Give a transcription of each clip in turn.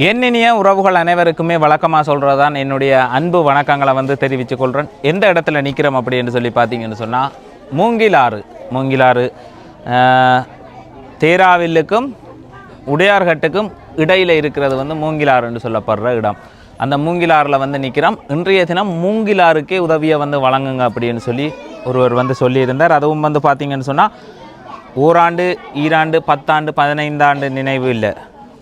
என்னினிய உறவுகள் அனைவருக்குமே வழக்கமாக சொல்கிறது தான் என்னுடைய அன்பு வணக்கங்களை வந்து தெரிவித்துக் கொள்கிறேன் எந்த இடத்துல நிற்கிறோம் அப்படின்னு சொல்லி பார்த்தீங்கன்னு சொன்னால் மூங்கிலாறு மூங்கிலாறு தேராவில்லுக்கும் உடையார்கட்டுக்கும் இடையில் இருக்கிறது வந்து மூங்கிலாறுன்னு சொல்லப்படுற இடம். அந்த மூங்கிலாறில் வந்து நிற்கிறோம் இன்றைய தினம் மூங்கிலாருக்கே உதவியை வந்து வழங்குங்க அப்படின்னு சொல்லி ஒருவர் வந்து சொல்லியிருந்தார். அதுவும் வந்து பார்த்தீங்கன்னு சொன்னால் ஓராண்டு ஈராண்டு பத்தாண்டு பதினைந்தாண்டு நினைவு இல்லை.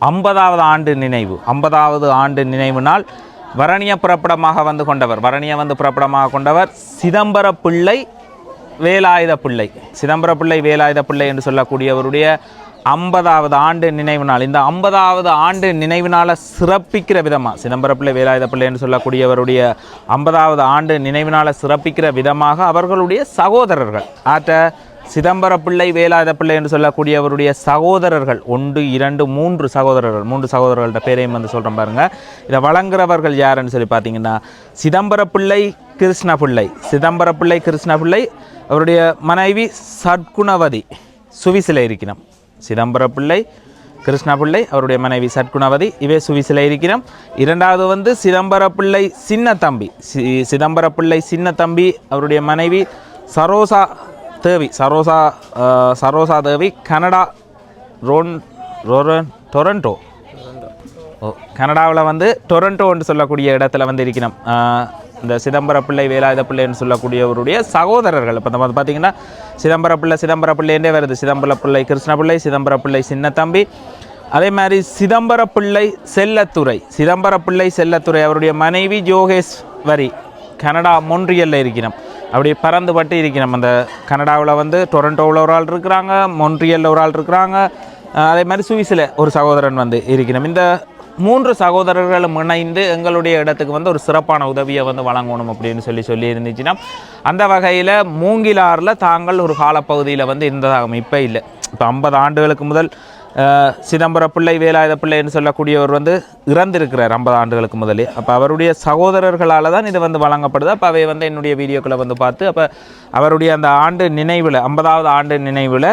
ஐம்பதாவது ஆண்டு நினைவு ஐம்பதாவது ஆண்டு நினைவு நாள் வரணிய புறப்படமாக வந்து கொண்டவர். வரணிய வந்து புறப்படமாக கொண்டவர் சிதம்பர பிள்ளை வேலாயுத பிள்ளை. சிதம்பர பிள்ளை வேலாயுத பிள்ளை என்று சொல்லக்கூடியவருடைய ஐம்பதாவது ஆண்டு நினைவு நாள். இந்த ஐம்பதாவது ஆண்டு நினைவு நாளை சிறப்பிக்கிற விதமாக சிதம்பர பிள்ளை வேலாயுத பிள்ளை என்று சொல்லக்கூடியவருடைய ஐம்பதாவது ஆண்டு நினைவு நாளை சிறப்பிக்கிற விதமாக அவர்களுடைய சகோதரர்கள் ஆற்ற சிதம்பர பிள்ளை வேலாத பிள்ளை என்று சொல்லக்கூடியவருடைய சகோதரர்கள் ஒன்று இரண்டு மூன்று சகோதரர்கள் மூன்று சகோதரர்கள்ட்ட பேரையும் வந்து சொல்கிறேன் பாருங்கள் இதை வழங்குறவர்கள் யாருன்னு சொல்லி பார்த்தீங்கன்னா சிதம்பர பிள்ளை கிருஷ்ண பிள்ளை சிதம்பர பிள்ளை கிருஷ்ண பிள்ளை அவருடைய மனைவி சட்குணவதி சுவிசில இருக்கிறோம் சிதம்பர பிள்ளை கிருஷ்ண பிள்ளை அவருடைய மனைவி சட்குணவதி இவே சுவிசில இருக்கிறோம் இரண்டாவது வந்து சிதம்பர பிள்ளை சின்ன தம்பி சி சிதம்பர பிள்ளை சின்ன தம்பி அவருடைய மனைவி சரோசா தேவி. சரோசா சரோசா தேவி கனடா ரோன் ரொரன் டொரண்டோ. ஓ கனடாவில் வந்து டொரண்டோன்னு சொல்லக்கூடிய இடத்துல வந்து இருக்கணும். இந்த சிதம்பர பிள்ளை வேலாயுத பிள்ளைன்னு சொல்லக்கூடியவருடைய சகோதரர்கள். இப்போ நம்ம பார்த்தீங்கன்னா சிதம்பர பிள்ளை சிதம்பர பிள்ளைன்றே வருது. சிதம்பர பிள்ளை கிருஷ்ண பிள்ளை சிதம்பர பிள்ளை சின்ன தம்பி அதே மாதிரி சிதம்பர பிள்ளை செல்லத்துறை. சிதம்பர பிள்ளை செல்லத்துறை அவருடைய மனைவி ஜோகேஸ்வரி கனடா மொன்றியலில் இருக்கிறோம் அப்படி பறந்துபட்டு இருக்கிறோம் அந்த கனடாவில் வந்து டொரண்டோவில் ஒரு ஆள் இருக்கிறாங்க மொன்ட்ரியலில் ஒரு ஆள் இருக்கிறாங்க. அதே மாதிரி சுவிஸில் ஒரு சகோதரன் வந்து இருக்கிறோம் இந்த மூன்று சகோதரர்களும் இணைந்து எங்களுடைய இடத்துக்கு வந்து ஒரு சிறப்பான உதவியை வந்து வழங்கணும் அப்படின்னு சொல்லி சொல்லி இருந்துச்சுன்னா அந்த வகையில் மூங்கிலாறில் தாங்கள் ஒரு காலப்பகுதியில் வந்து இருந்ததாகும் இப்போ இல்லை. இப்போ ஐம்பது ஆண்டுகளுக்கு முதல் சிதம்பர பிள்ளை வேலாயுத பிள்ளைன்னு சொல்லக்கூடியவர் வந்து இறந்திருக்கிறார் ஐம்பது ஆண்டுகளுக்கு முதலே. அப்போ அவருடைய சகோதரர்களால் தான் இது வந்து வழங்கப்படுது. அப்போ அவை வந்து என்னுடைய வீடியோக்களை வந்து பார்த்து அப்போ அவருடைய அந்த ஆண்டு நினைவில் ஐம்பதாவது ஆண்டு நினைவில்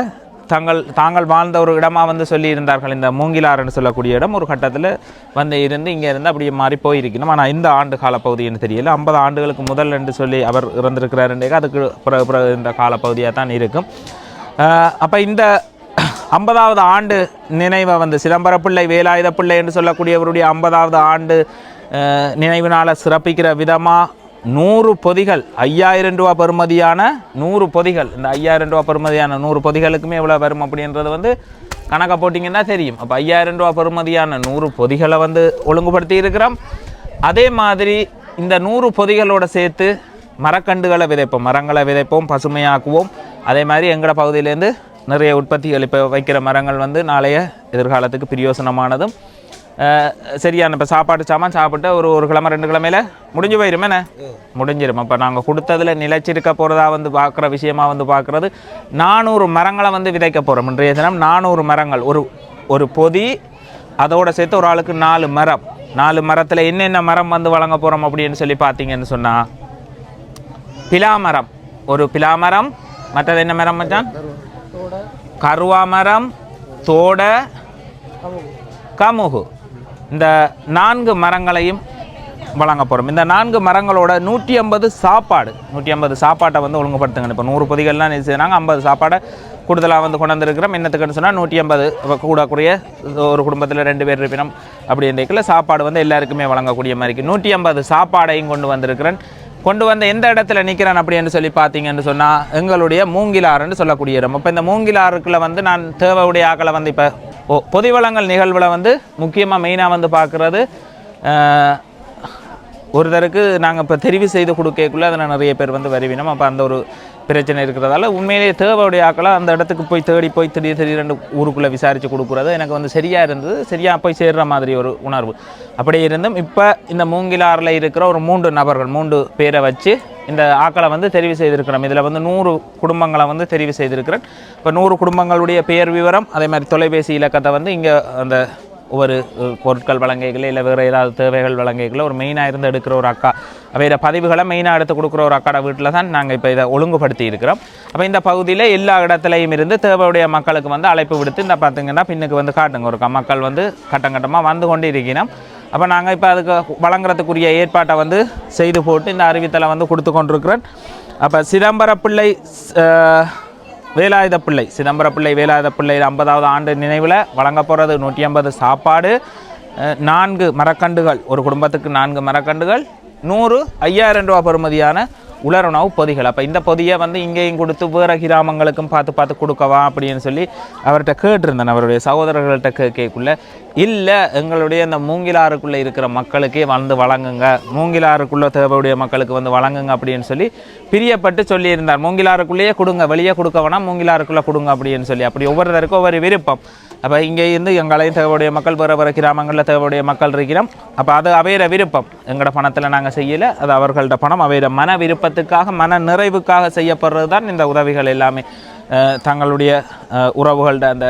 தங்கள் தாங்கள் வாழ்ந்த ஒரு இடமாக வந்து சொல்லியிருந்தார்கள். இந்த மூங்கிலாறுன்னு சொல்லக்கூடிய இடம் ஒரு கட்டத்தில் வந்து இருந்து இங்கே இருந்து அப்படியே மாறி போயிருக்கணும். ஆனால் இந்த ஆண்டு காலப்பகுதின்னு தெரியல. ஐம்பது ஆண்டுகளுக்கு முதல் என்று சொல்லி அவர் இறந்திருக்கிறாருன்றே அதுக்கு பிறகு பிறகு இந்த காலப்பகுதியாக தான் இருக்கும் அப்போ இந்த ஐம்பதாவது ஆண்டு நினைவை வந்து சிதம்பரப்பிள்ளை வேலாயுத பிள்ளை என்று சொல்லக்கூடியவருடைய ஐம்பதாவது ஆண்டு நினைவினால் சிறப்பிக்கிற விதமாக நூறு பொதிகள் ஐயாயிரம் ரூபா பெறுமதியான நூறு பொதிகள். இந்த ஐயாயிரம் ரூபா பெறுமதியான நூறு பொதிகளுக்குமே எவ்வளோ வரும் அப்படின்றது வந்து கணக்கை போட்டிங்கன்னா தெரியும். அப்போ ஐயாயிரம் ரூபா பெறுமதியான நூறு பொதிகளை வந்து ஒழுங்குபடுத்தி இருக்கிறோம். அதே மாதிரி இந்த நூறு பொதிகளோட சேர்த்து மரக்கண்டுகளை விதைப்போம் மரங்களை விதைப்போம் பசுமையாக்குவோம். அதே மாதிரி எங்களோட பகுதியிலேருந்து நிறைய உற்பத்திகள் இப்போ வைக்கிற மரங்கள் வந்து நாளைய எதிர்காலத்துக்கு பிரயோசனமானதும் சரியான இப்போ சாப்பாடு சாமான் சாப்பிட்டு ஒரு ஒரு கிழமை ரெண்டு கிழமையில முடிஞ்சு போயிரும் என்ன? முடிஞ்சிரும். அப்போ நாங்கள் கொடுத்ததுல நிலைச்சிருக்க போகிறதா வந்து பார்க்குற விஷயமா வந்து பார்க்குறது நானூறு மரங்களை வந்து விதைக்க போகிறோம் இன்றைய தினம். நானூறு மரங்கள். ஒரு ஒரு பொதி அதோட சேர்த்து ஒரு ஆளுக்கு நாலு மரம். நாலு மரத்தில் என்னென்ன மரம் வந்து வழங்க போகிறோம் அப்படின்னு சொல்லி பார்த்தீங்கன்னு சொன்னால் பிலாமரம் ஒரு பிலாமரம் மற்றது என்ன மரம் மச்சான்? கருவா மரம் தோட கமுகு. இந்த நான்கு மரங்களையும் வழங்க போகிறோம் இந்த நான்கு மரங்களோட நூற்றி ஐம்பது சாப்பாடு நூற்றி ஐம்பது சாப்பாட்டை வந்து ஒழுங்குபடுத்துங்க. இப்போ நூறு பொதிகள்லாம் என்ன ஐம்பது சாப்பாடை கூடுதலாக வந்து கொண்டு வந்திருக்கிறோம். என்னத்துக்குன்னு சொன்னால் நூற்றி ஐம்பது கூடக்கூடிய ஒரு குடும்பத்தில் ரெண்டு பேர் இருப்பினும் அப்படின்றதுக்குள்ள சாப்பாடு வந்து எல்லாருக்குமே வழங்கக்கூடிய மாதிரி இருக்குது நூற்றி ஐம்பது சாப்பாடையும் கொண்டு வந்திருக்கிறேன். கொண்டு வந்த எந்த இடத்துல நிற்கிறேன் அப்படின்னு சொல்லி பார்த்தீங்கன்னு சொன்னால் எங்களுடைய மூங்கிலாறுன்னு சொல்லக்கூடிய இடம். இப்போ இந்த மூங்கிலாறுக்குள்ள வந்து நான் தேவையுடைய ஆக்களை வந்து இப்போ ஓ பொதிவளங்கள் நிகழ்வில் வந்து முக்கியமாக மெயினாக வந்து பார்க்குறது ஒருத்தருக்கு நாங்கள் இப்போ தெரிவு செய்து கொடுக்கக்குள்ளே அதை நான் நிறைய பேர் வந்து வருவினோம். அப்போ அந்த ஒரு பிரச்சனை இருக்கிறதால உண்மையிலேயே தேவையுடைய ஆக்களை அந்த இடத்துக்கு போய் தேடி போய் திடீர் திடீரெண்டு ஊருக்குள்ளே விசாரித்து கொடுக்குறது. எனக்கு வந்து சரியாக இருந்தது. சரியாக போய் சேர்ற மாதிரி ஒரு உணர்வு. அப்படி இருந்தும் இப்போ இந்த மூங்கிலாறில் இருக்கிற ஒரு மூன்று நபர்கள் மூன்று பேரை வச்சு இந்த ஆக்களை வந்து தெரிவு செய்திருக்கிறோம். இதில் வந்து நூறு குடும்பங்களை வந்து தெரிவு செய்திருக்கிறேன். இப்போ நூறு குடும்பங்களுடைய பெயர் விவரம் அதே மாதிரி தொலைபேசி இலக்கத்தை வந்து இங்கே அந்த ஒரு பொருட்கள் வழங்கைகளோ இல்லை வேறு ஏதாவது தேவைகள் வழங்கைகளோ ஒரு மெயினாக இருந்து எடுக்கிற ஒரு அக்கா வேறு பதிவுகளை மெயினாக எடுத்து கொடுக்குற ஒரு அக்கடை வீட்டில் தான் நாங்கள் இப்போ இதை ஒழுங்குபடுத்தி இருக்கிறோம். அப்போ இந்த பகுதியில் எல்லா இடத்துலையும் இருந்து தேவையுடைய மக்களுக்கு வந்து அழைப்பு விடுத்து இந்த பார்த்திங்கன்னா பின்னுக்கு வந்து காட்டுங்க. ஒரு மக்கள் வந்து கட்டம் கட்டமாக வந்து கொண்டு இருக்கிறோம் அப்போ நாங்கள் இப்போ அதுக்கு வழங்குறதுக்குரிய ஏற்பாட்டை வந்து செய்து போட்டு இந்த அறிவித்தலை வந்து கொடுத்து கொண்டிருக்கிறேன் அப்போ சிதம்பர பிள்ளை வேலாயுத பிள்ளை சிதம்பர பிள்ளை வேலாயுத பிள்ளை ஐம்பதாவது ஆண்டு நினைவில் வழங்க போகிறது நூற்றி ஐம்பது சாப்பாடு நான்கு மரக்கண்டுகள் ஒரு குடும்பத்துக்கு நான்கு மரக்கண்டுகள் நூறு ஐயாயிரம் ரூபா பெறுமதியான உலருணவு பொதிகள். அப்போ இந்த பொதியை வந்து இங்கேயும் கொடுத்து வேறு கிராமங்களுக்கும் பார்த்து பார்த்து கொடுக்கவா அப்படின்னு சொல்லி அவர்கிட்ட கேட்டிருந்தேன். அவருடைய சகோதரர்கள்ட்ட கேட்கக்குள்ளே இல்லை எங்களுடைய இந்த மூங்கிலாறுக்குள்ளே இருக்கிற மக்களுக்கே வந்து வழங்குங்க. மூங்கிலாறுக்குள்ளே தேவையுடைய மக்களுக்கு வந்து வழங்குங்க அப்படின்னு சொல்லி பிரியப்பட்டு சொல்லியிருந்தார். மூங்கிலாறுக்குள்ளேயே கொடுங்க. வெளியே கொடுக்க வேணாம். மூங்கிலாறுக்குள்ளே கொடுங்க அப்படின்னு சொல்லி. அப்படி ஒவ்வொருத்தருக்கும் ஒவ்வொரு விருப்பம். அப்போ இங்கே இருந்து எங்களையும் தேவையுடைய மக்கள் வேறு வேறு கிராமங்களில் தேவையுடைய மக்கள் இருக்கிறோம். அப்போ அது அவையிற விருப்பம். எங்களோட பணத்தில் நாங்கள் செய்யலை அது அவர்களோட பணம். அவையிற மன விருப்பத்துக்காக மன நிறைவுக்காக செய்யப்படுறது தான் இந்த உதவிகள் எல்லாமே. தங்களுடைய உறவுகளோட அந்த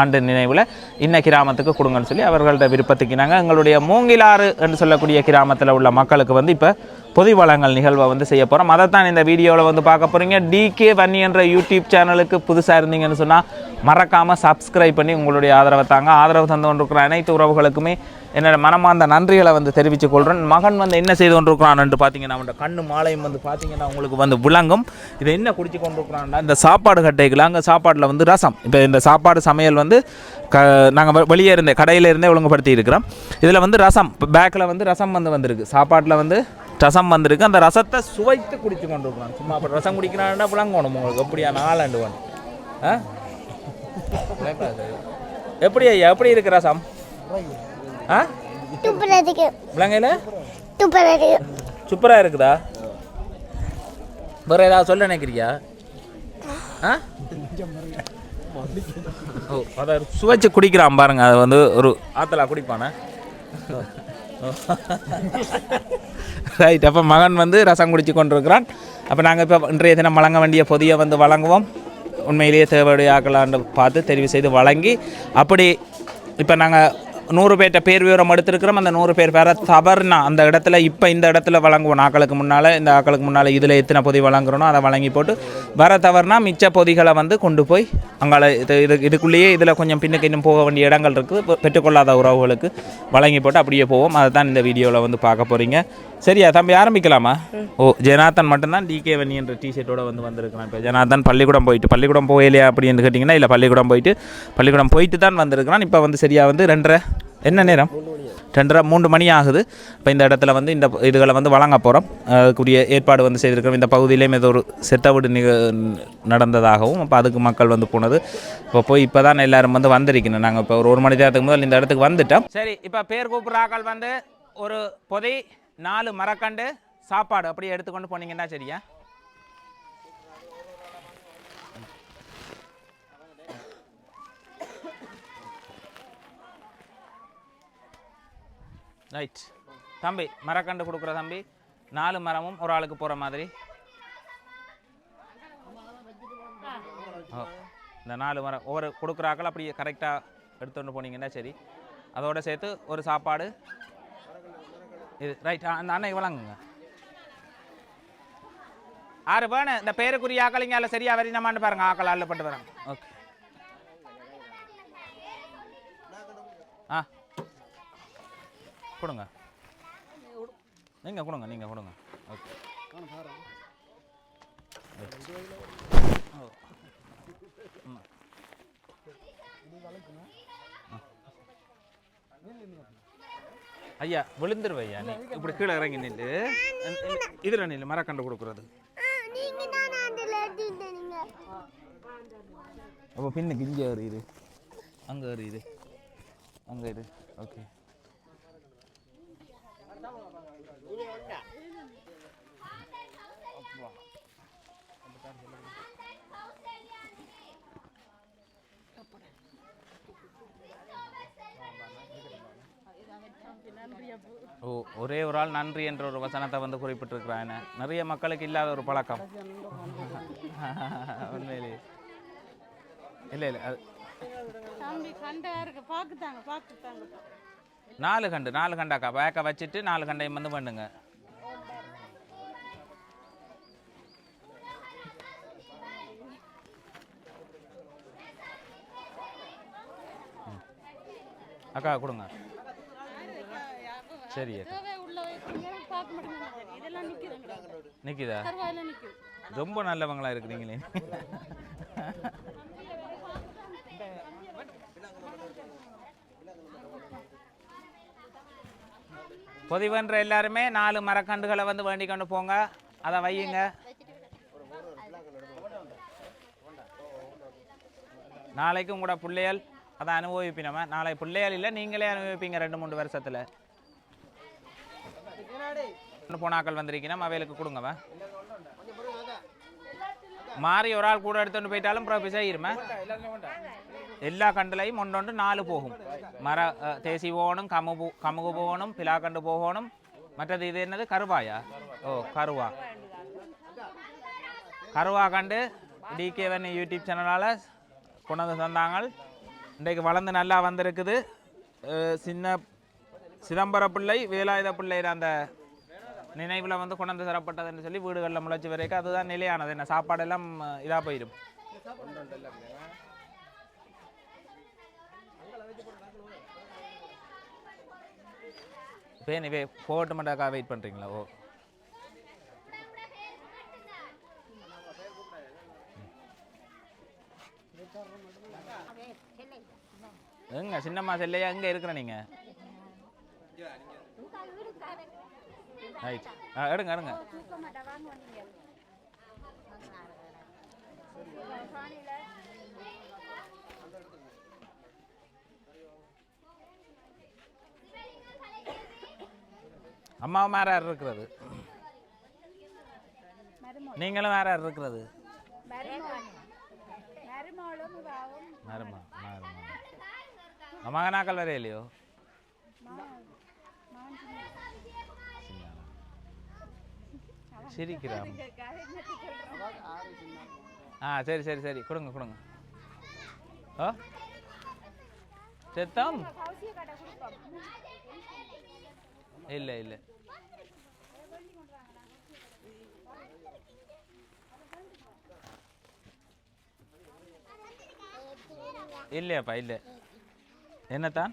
ஆண்டு நினைவில் இன்ன கிராமத்துக்கு கொடுங்கன்னு சொல்லி அவர்களோட விருப்பத்துக்கு நாங்கள் எங்களுடைய மூங்கிலாறு என்று சொல்லக்கூடிய கிராமத்தில் உள்ள மக்களுக்கு வந்து இப்போ பொதி வளங்கள் நிகழ்வை வந்து செய்ய போகிறோம் அதை தான் இந்த வீடியோவில் வந்து பார்க்க போகிறீங்க டிகே வன்னி என்ற யூடியூப் சேனலுக்கு புதுசாக இருந்தீங்கன்னு சொன்னால் மறக்காமல் சப்ஸ்கிரைப் பண்ணி உங்களுடைய ஆதரவை தாங்க. ஆதரவு தந்து கொண்டிருக்கிற அனைத்து உறவுகளுக்குமே என்னோட மனமார்ந்த நன்றிகளை வந்து தெரிவித்துக் கொள்கிறேன் மகன் வந்து என்ன செய்து கொண்டிருக்கிறான்னு பார்த்தீங்கன்னா அவனோட கண்ணு மாலையும் வந்து பார்த்தீங்கன்னா உங்களுக்கு வந்து விளங்கும். இதை என்ன குடிச்சு கொண்டிருக்கிறான்னா இந்த சாப்பாடு கட்டைகள் அங்கே சாப்பாட்டில் வந்து ரசம். இப்போ இந்த சாப்பாடு சமையல் வந்து க நாங்கள் வெளியே இருந்தே கடையில் இருந்தே ஒழுங்குபடுத்தி இருக்கிறோம். இதில் வந்து ரசம் பேக்கில் வந்து ரசம் வந்து வந்திருக்கு. சாப்பாட்டில் வந்து ரசம் வந்திருக்கு. அந்த ரசத்தை சுவைத்து குடிச்சு கொண்டிருக்கிறான் சும்மா அப்போ ரசம் குடிக்கிறான்னா விளங்கணும் உங்களுக்கு. எப்படியா? நாலாண்டு ஒன் ஆ? எப்படி ஐயா? எப்படி இருக்கு ரசம்? ஆ? விளங்கையில் சூப்பராக இருக்குதா? வேறு ஏதாவது சொல்ல நினைக்கிறியா? ஆ? அதை சுவைச்சு குடிக்கிறான் பாருங்க. அது வந்து ஒரு ஆத்தலா குடிப்பானே? ரைட் அப்போ மகன் வந்து ரசம் குடிச்சு கொண்டிருக்கிறான். அப்போ நாங்கள் இப்போ இன்றைய தினம் வழங்க வேண்டிய பொதியை வந்து வழங்குவோம். உண்மையிலேயே தேவையாக்கலான்னு பார்த்து தெரிவு செய்து வழங்கி அப்படி இப்போ நாங்கள் நூறு பேர்கிட்ட பேர் விவரம் எடுத்திருக்கிறோம். அந்த நூறு பேர் பேரை தவறுனா அந்த இடத்துல இப்போ இந்த இடத்துல வழங்குவோம். ஆக்களுக்கு முன்னால் இந்த ஆக்களுக்கு முன்னால் இதில் எத்தனை பொதி வழங்குறோனோ அதை வழங்கி போட்டு வர தவறுனா மிச்ச பொதிகளை வந்து கொண்டு போய் அங்கால இது இது இதுக்குள்ளேயே இதில் கொஞ்சம் பின்னுக்கு இன்னும் போக வேண்டிய இடங்கள் இருக்குது பெற்றுக்கொள்ளாத உறவுகளுக்கு வழங்கி போட்டு அப்படியே போவோம். அதை தான் இந்த வீடியோவில் வந்து பார்க்க போகிறீங்க சரியா தம்பி ஆரம்பிக்கலாமா? ஓ ஜனாதன் மட்டும்தான் டிகே வன்னி என்ற டிஷர்ட்டோட வந்து வந்திருக்கிறான். இப்போ ஜனாதன் பள்ளிக்கூடம் போயிட்டு பள்ளிக்கூடம் போகலையா அப்படின்னு கேட்டிங்கன்னா இல்லை பள்ளிக்கூடம் போயிட்டு பள்ளிக்கூடம் போயிட்டு தான் வந்திருக்கிறான். இப்போ வந்து சரியா வந்து ரெண்டரை என்ன நேரம்? ரெண்டரை மூன்று மணி ஆகுது. இப்போ இந்த இடத்துல வந்து இந்த இதுகளை வந்து வழங்க போகிறோம் அதுக்குரிய ஏற்பாடு வந்து செய்திருக்கிறோம். இந்த பகுதியிலேயும் ஏதோ ஒரு செத்த வீடு நிக நடந்ததாகவும் அப்போ அதுக்கு மக்கள் வந்து போனது. இப்போ போய் இப்போ தான் எல்லாரும் வந்து வந்திருக்கணும். நாங்கள் இப்போ ஒரு ஒரு மணி நேரத்துக்கு முதல் இந்த இடத்துக்கு வந்துட்டோம். சரி இப்போ பேர் கூப்பிட்ற ஆக்கள் வந்து ஒரு பொதி நாலு மரக்கண்டு சாப்பாடு அப்படியே எடுத்துக்கொண்டு போனீங்கன்னா சரியா? ரைட் தம்பி மரக்கண்டு கொடுக்குற தம்பி நாலு மரமும் ஒரு ஆளுக்கு போகிற மாதிரி. ஓ, இந்த நாலு மரம் ஒவ்வொரு கொடுக்குற ஆக்கள் அப்படியே கரெக்டாக எடுத்துகிட்டு போனீங்கன்னா சரி. அதோடு சேர்த்து ஒரு சாப்பாடு இது ரைட் அந்த அன்னை வழங்குங்க. ஆறு வேணும் இந்த பேருக்குரிய ஆக்கள் இங்கே சரியா வரினமான்னு பாருங்க ஆக்கள் அள்ளப்பட்டு வராங்க. ஓகே. ஆ. கொடுங்க. நீங்கள் கொடுங்க நீங்கள் கொடுங்க ஓகே ஓ. ம். ஐயா விழுந்துருவ ஐயா நீ இப்படி கீழே இறங்கி நின்று இதில் நில்லு மரக்கண்டு கொடுக்குறது. அப்போ பின்னுக்கு இங்கே எறியுது அங்கே எறியுது அங்கே இரு. ஓகே. ஓ ஒரே ஒரு ஆள் நன்றி என்ற ஒரு வசனத்தை வந்து குறிப்பிட்டிருக்கிறான் நிறைய மக்களுக்கு இல்லாத ஒரு பழக்கம். உண்மையிலே இல்லை இல்லை நாலு கண்டு நாலு கண்டாக்கா? பேக்கை வச்சுட்டு நாலு கண்டையும் வந்து பண்ணுங்க. அக்கா கொடுங்க. கருவாயில் நிற்குது ரொம்ப நல்லவங்களா இருக்கிறீங்களே. பொதிவன்ற எல்லாருமே நாலு மரக்கண்டுகளை வந்து வேண்டி கொண்டு போங்க. அதை வையுங்க. நாளைக்கும் கூட பிள்ளைகள் அதை அனுபவிப்பினோமா நாளை பிள்ளைகள் இல்லை நீங்களே அனுபவிப்பீங்க ரெண்டு மூணு வருஷத்தில். போனாக்கள் வந்திருக்கணும் அவைகளுக்கு கொடுங்கவா மாறி ஒரு ஆள் கூட எடுத்துட்டு போயிட்டாலும் அப்புறம் பிசையிருமே எல்லா கண்டுலையும் ஒன்றொன்று நாலு போகும். மர தேசி போகணும் கமுகு கமுகு போகணும் பிலாக்கண்டு போகணும். மற்றது இது என்னது? கருவாயா? ஓ கருவா. கருவா கண்டு டிகேவன் யூடியூப் சேனலால் கொண்டு வந்து தந்தாங்க இன்றைக்கு வளர்ந்து நல்லா வந்திருக்குது. சின்ன சிதம்பர பிள்ளை வேலாயுத பிள்ளையிற அந்த நினைவில் வந்து கொண்டாந்து தரப்பட்டதுன்னு சொல்லி வீடுகளில் முளைச்சி வரைக்கும் அதுதான் நிலையானது. என்ன சாப்பாடெல்லாம் இதாக போயிடும் பேன் இவே போட்டு மட்டும் வெயிட் பண்ணுறீங்களா ஓ. எங்க சின்னம்மா செல்லையா? எங்க இருக்கிற நீங்க? ரைட் ஆ எடுங்க எடுங்க. அம்மாவும் வேற யார் இருக்கிறது? நீங்களும் வேற யார் இருக்கிறது? மருமா மருமா. மகனாக்கள் வேற சிரிக்கிறான் ஆ சரி சரி சரி. கொடுங்க கொடுங்க. ஓ செத்தம்? இல்லை இல்லை. இல்லையாப்பா இல்லை. என்னத்தான்?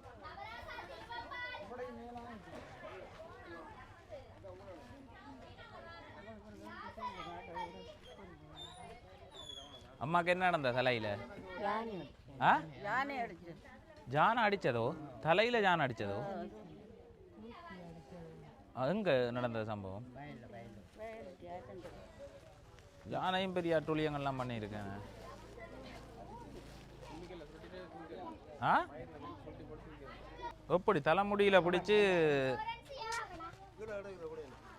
அம்மாக்கு என்ன நடந்த தலையில? ஆ? ஜான அடிச்சதோ? தலையில ஜான அடிச்சதோ? எங்க நடந்த சம்பவம்? யானையும் பெரிய அட்டூழியங்கள்லாம் பண்ணியிருக்கேன். ஆ? எப்படி? தலைமுடியில பிடிச்சி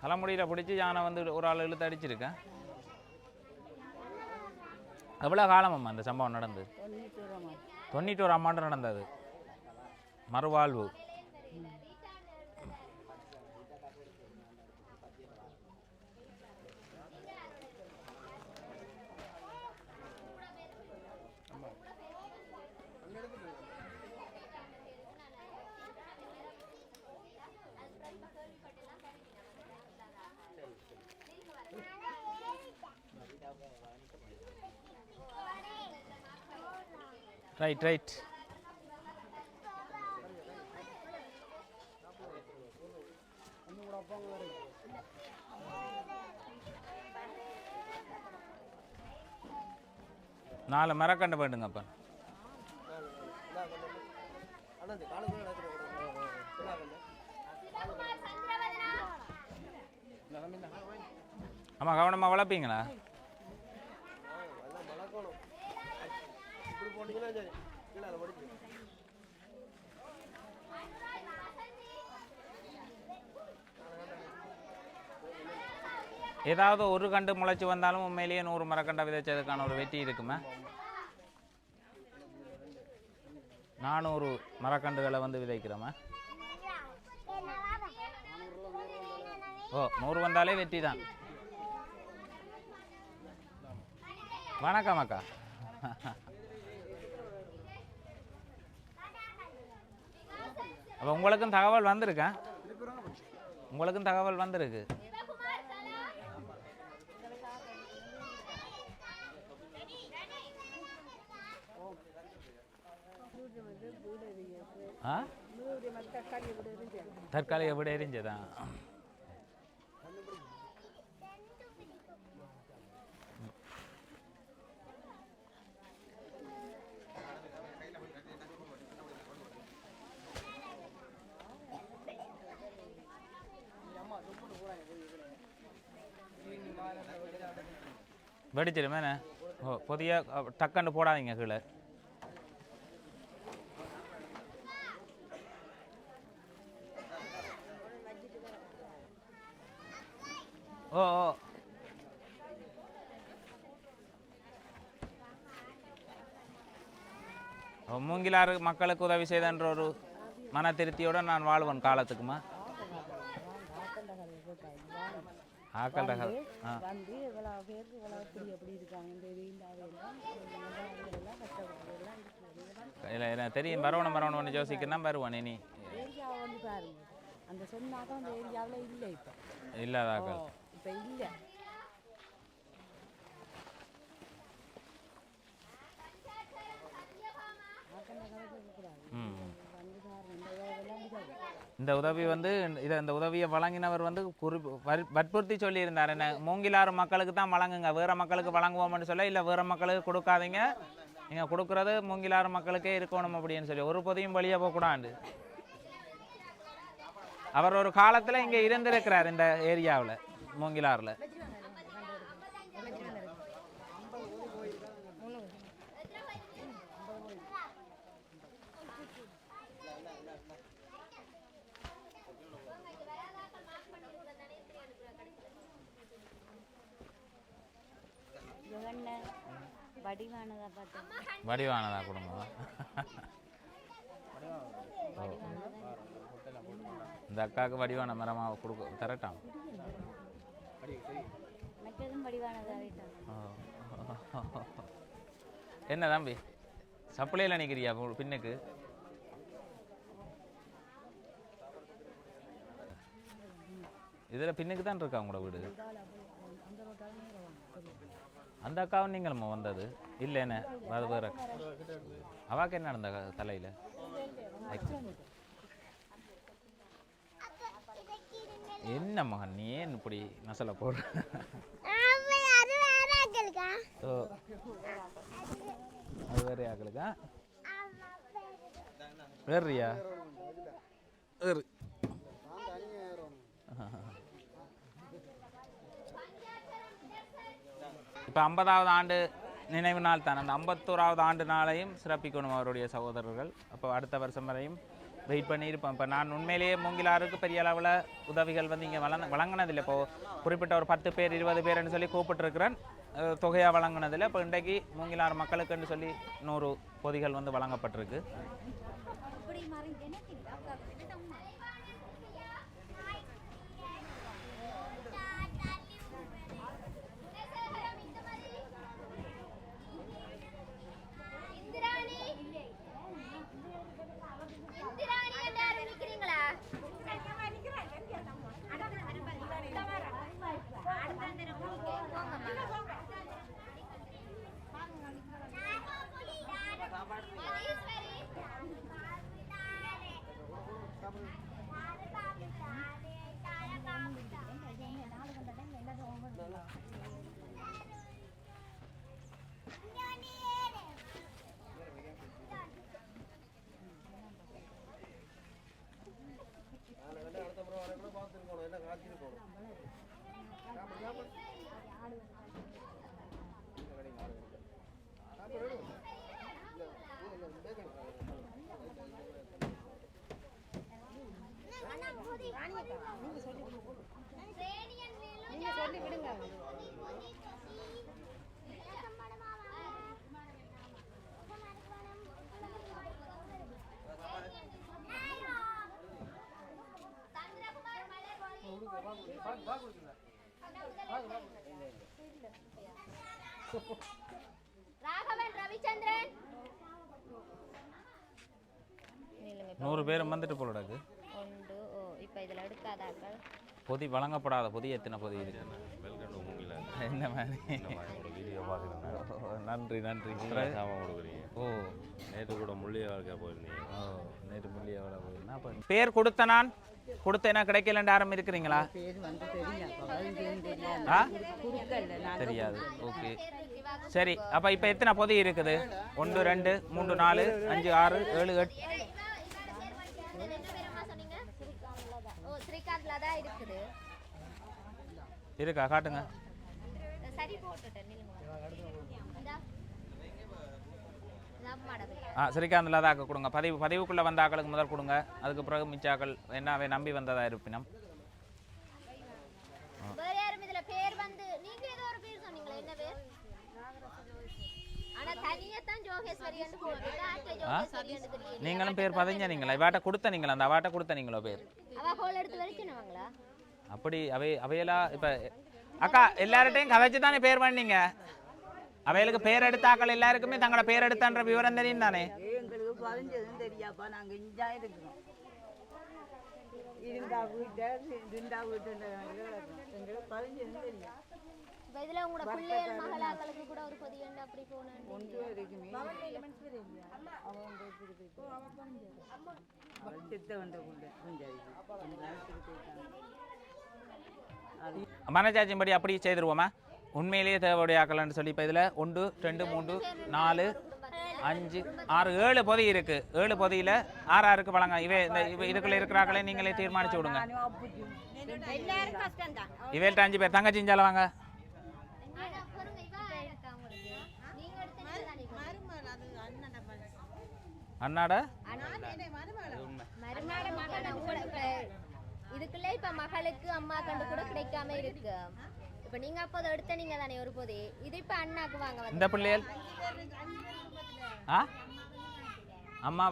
தலைமுடியில பிடிச்சி யானை வந்து ஒரு ஆள் இழுத்து அடிச்சிருக்கேன். எவ்வளோ காலமம்மா இந்த சம்பவம் நடந்து தொண்ணூற்றி ஆண்டு நடந்தது. மறுவாழ்வு. ரைட் ரைட் நாலு மரக்கண்டு போயிடுங்க அப்போ. ஆமாம் கவனமாக வளர்ப்பீங்களா? ஏதாவது ஒரு கண்டு முளைச்சி வந்தாலும் உண்மையிலேயே நூறு மரக்கண்டை விதைச்சதுக்கான ஒரு வெற்றி இருக்குமே. நானூறு மரக்கண்டுகளை வந்து விதைக்கிறோமா. ஓ நூறு வந்தாலே வெற்றி தான். வணக்கம் அக்கா. அப்போ உங்களுக்கும் தகவல் வந்திருக்கா? உங்களுக்கும் தகவல் வந்திருக்கு. ஆ? தற்காலிக விட எரிஞ்சதா? வெடிச்சிருமேண்ணே ஓ புதிய டக்குன்னு போடாதீங்க கீழே. ஓ ஓ. ஓ, மூங்கிலாறு மக்களுக்கு உதவி செய்தன்ற ஒரு மன திருப்தியோட நான் வாழ்வேன் காலத்துக்குமா? ஆக்கல் ரகம் ஆ. வந்து இவ்வளோ பேருக்கு இவ்வளோ எப்படி எப்படி இருக்காங்க இந்த இல்லை எனக்கு தெரியும். வரவணும் வரவணும்னு யோசிக்கிறேன் வருவான் இனி ஏரியாவை வந்து பாருங்க. அந்த சொன்னாக்க அந்த ஏரியாவில் இல்லை இப்போ. இல்லாதாக்கள் இப்போ இல்லை. ம் வந்து பாருங்க இந்த இதெல்லாம் முடியாது இந்த உதவி வந்து இதை இந்த உதவியை வழங்கினவர் வந்து குறி வற்- வற்புறுத்தி சொல்லியிருந்தார். என்ன மூங்கிலாறு மக்களுக்கு தான் வழங்குங்க. வேறு மக்களுக்கு வழங்குவோம்னு சொல்ல இல்லை வேறு மக்களுக்கு கொடுக்காதீங்க. நீங்கள் கொடுக்குறது மூங்கிலாறு மக்களுக்கே இருக்கணும் அப்படின்னு சொல்லி ஒரு பொதியும் வழியாக போகக்கூடாது. அவர் ஒரு காலத்தில் இங்கே இருந்திருக்கிறார் இந்த ஏரியாவில் மூங்கிலாறில். வடிவானதா பார்த்தேன் வடிவானதா குடும்பம் இந்த அக்காவுக்கு வடிவான மரமாக கொடுக்க தரட்டாம். என்ன தம்பி? சப்ளையில் நிற்கிறியா பின்னுக்கு? இதில் பின்னுக்கு தான் இருக்கா உங்களோட வீடு? அந்த அக்காவும் நீங்களும்மா வந்தது. இல்லைண்ணே அது வேற அவாக்கு என்ன நடந்த தலையில்? என்ன மகன் நீ? ஏன் இப்படி மசாலா போடுற? வேற ஓ. அது வேற ஆக்களுக்கா? வேறியா? வேறு. இப்போ ஐம்பதாவது ஆண்டு நினைவு நாள் தான். அந்த ஐம்பத்தோராவது ஆண்டு நாளையும் சிறப்பிக்கணும் அவருடைய சகோதரர்கள். அப்போ அடுத்த வருஷம் வரையும் வெயிட் பண்ணியிருப்போம். இப்போ நான் உண்மையிலேயே மூங்கிலாருக்கு பெரிய அளவில் உதவிகள் வந்து இங்கே வழங்க வழங்கினதில்லை. இப்போது குறிப்பிட்ட ஒரு பத்து பேர் இருபது பேர்னு சொல்லி கூப்பிட்டுருக்கிறேன். தொகையாக வழங்கினதில்லை. இப்போ இன்றைக்கு மூங்கிலாறு மக்களுக்குன்னு சொல்லி நூறு பொதிகள் வந்து வழங்கப்பட்டிருக்கு. பார்த்துருக்கணும் என்ன காத்திருக்கணும் நீங்க சொல்லி ராகவன் ரவிச்சந்திரன். நூறு பேரும் வந்துட்டு போலடாக்கு உண்டு ஓ இப்போ இதில் எடுக்காதாக்கள் பொதி வழங்கப்படாத பொதி எத்தனை பொதி இருக்கு மாதிரி? வீடியோ நன்றி நன்றி. சாமான் கொடுக்குறீங்க ஓ. நேற்று கூட முள்ளிய வாழ்க்கை போயிருந்தீங்க. ஓ நேற்று எவ்வளோ போகுதுன்னா அப்போ பேர் கொடுத்த நான்? கொடுத்தேனா கிடைக்கலன்னு யாரும் இருக்கிறீங்களா? ஆ? தெரியாது. ஓகே. சரி அப்போ இப்போ எத்தனை பொதி இருக்குது? ஒன்று ரெண்டு மூன்று நாலு அஞ்சு ஆறு ஏழு எட்டு. இவ இவ சேர்மன் கேண்டல் என்ன பேரமா சொன்னீங்க ஓ ஸ்ரீகாந்த்ல தான் இருக்குது இருக்கா காட்டுங்க தான் ஆக்க கொடுங்க. பதிவு பதிவுக்குள்ளே வந்த ஆக்களுக்கு முதல் கொடுங்க. அதுக்கு பிறகு மிச்சாக்கள் என்ன அவை நம்பி வந்ததா இருப்பினம். நீங்களும் பேர் பதிஞ்ச நீங்களா இவாட்ட கொடுத்த நீங்களா? அந்த அவாட்ட கொடுத்த நீங்களோ பேர்? அப்படி அவை அவையெல்லாம் இப்போ அக்கா எல்லார்ட்டையும் கதைச்சு தானே பேர் பண்ணீங்க அவைகளுக்கு பேர் எடுத்த ஆக்கள் எல்லாருக்குமே தங்களோட பேர் எடுத்தான்ற விவரம் தெரியும். தானே புள்ள மனச்சாட்சியின்படி அப்படி செய்திருவோமா? உண்மையிலேயே தேவையுடைய ஆக்கலன்னு சொல்லி இப்போ இதில் ஒன்று ரெண்டு மூன்று நாலு அஞ்சு ஆறு ஏழு பொதி இருக்கு. ஏழு பொதியில் ஆறு ஆறுக்கு வழங்க. இவை இந்த இவ இதுக்குள்ள இருக்கிறாக்களே நீங்களே தீர்மானிச்சு விடுங்க. இவையில்ட்ட அஞ்சு பேர். தங்கச்சி இஞ்சால வாங்க. ஆனா பாருங்க, இவ இருக்கா உங்களுக்கு நீங்க எடுத்த நீங்க தானே அண்ணாட இதுக்குள்ள இப்ப மகளுக்கு அம்மா கண்டு கூட கிடைக்காம இருக்கு. இப்ப நீங்க அப்போது எடுத்த நீங்க தானே ஒரு போதே. இது இப்ப அண்ணாக்கு வாங்க இந்த பிள்ளைகள்? ஆ? அம்மா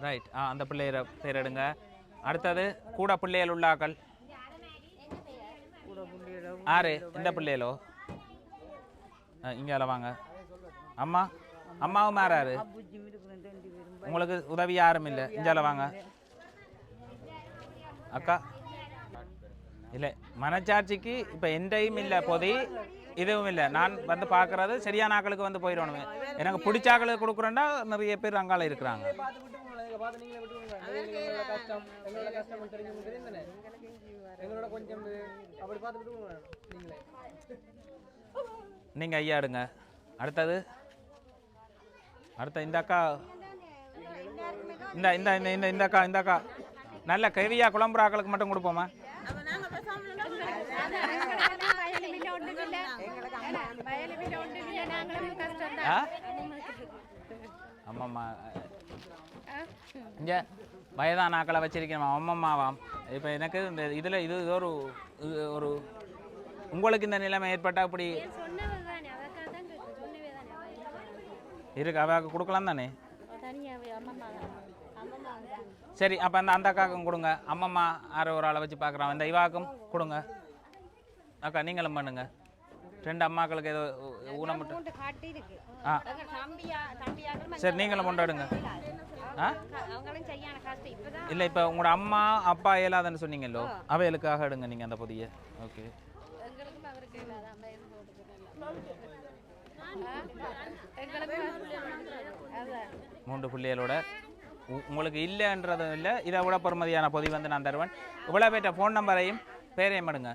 ரைட் ஆ அந்த பிள்ளையரை பேர் எடுங்க அடுத்தது கூட பிள்ளைகள் உள்ளாக்கள். ஆறு இந்த பிள்ளைகளோ? ஆ, வாங்க. அம்மா அம்மாவும் மாறாரு உங்களுக்கு உதவி யாரும் இல்லை. இங்கே வாங்க. அக்கா இல்லை மனச்சாட்சிக்கு இப்போ எந்தையும் இல்லை பொதி இதுவும் இல்லை. நான் வந்து பார்க்குறது சரியான ஆக்களுக்கு வந்து போயிடணும். எனக்கு பிடிச்ச ஆக்களுக்கு கொடுக்குறேன்னா நிறைய பேர் அங்கால இருக்கிறாங்க. நீங்கள் ஐயா எடுங்க அடுத்தது? அடுத்த இந்த அக்கா. இந்த இந்த இந்த இந்த இந்த அக்கா இந்த அக்கா. நல்ல கவியா குழம்புற ஆக்களுக்கு மட்டும் கொடுப்போமா? அம்மம்மா. இங்கே வயதான ஆக்களை வச்சிருக்கேன் அம்மம்மாவாம் இப்போ எனக்கு இந்த இதில் இது ஒரு இது ஒரு உங்களுக்கு இந்த நிலைமை ஏற்பட்டால் அப்படி இருக்கு. அவாக்கு கொடுக்கலாம் தானே? சரி அப்போ அந்த அந்த அக்காவுக்கும் கொடுங்க. அம்மம்மா ஆறு ஒரு ஆளை வச்சு பார்க்குறான். இந்த இவாக்கும் கொடுங்க. அக்கா நீங்களும் பண்ணுங்க. ரெண்டு அம்மாக்களுக்கு ஏதோ ஊ- ஊனம் மட்டும் காட்டி இருக்கு. ஆ. சரி நீங்களும் கொண்டாடுங்க ஆ? இல்லை இப்போ உங்களோட அம்மா அப்பா இயலாதுன்னு சொன்னீங்கல்லோ அவைகளுக்காக எடுங்க நீங்கள் அந்த பொதியை. ஓகே. மூன்று பிள்ளைகளோட உங்களுக்கு இல்லைன்றதும் இல்லை. இதை விட பொறுமதியான பொதி வந்து நான் தருவேன். இவ்வளோ பேர்ட்ட ஃபோன் நம்பரையும் பேரையும் எடுங்க.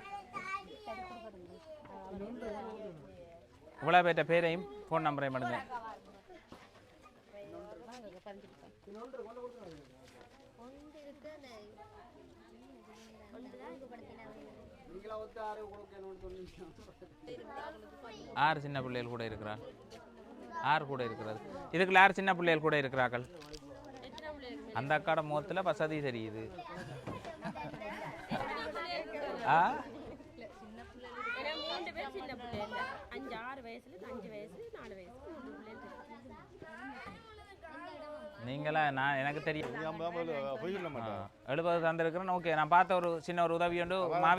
இவ்வளோ பேர்ட்ட பேரையும் ஃபோன் நம்பரையும் எடுங்க. ஆறு சின்ன பிள்ளைகள் கூட இருக்கிறார். ஆறு கூட இருக்கிறது இதுக்குள்ள ஆறு சின்ன பிள்ளைகள் கூட இருக்கிறார்கள். அந்த அக்காட முகத்தில் வசதி தெரியுது. ஆ? அஞ்சு ஆறு வயசுல அஞ்சு வயசு நாலு வயசு நீங்களா நான் எனக்கு தெரியும் எழுபது தந்திருக்கிறேன் ஓகே. நான் பார்த்த ஒரு சின்ன ஒரு உதவி உண்டு.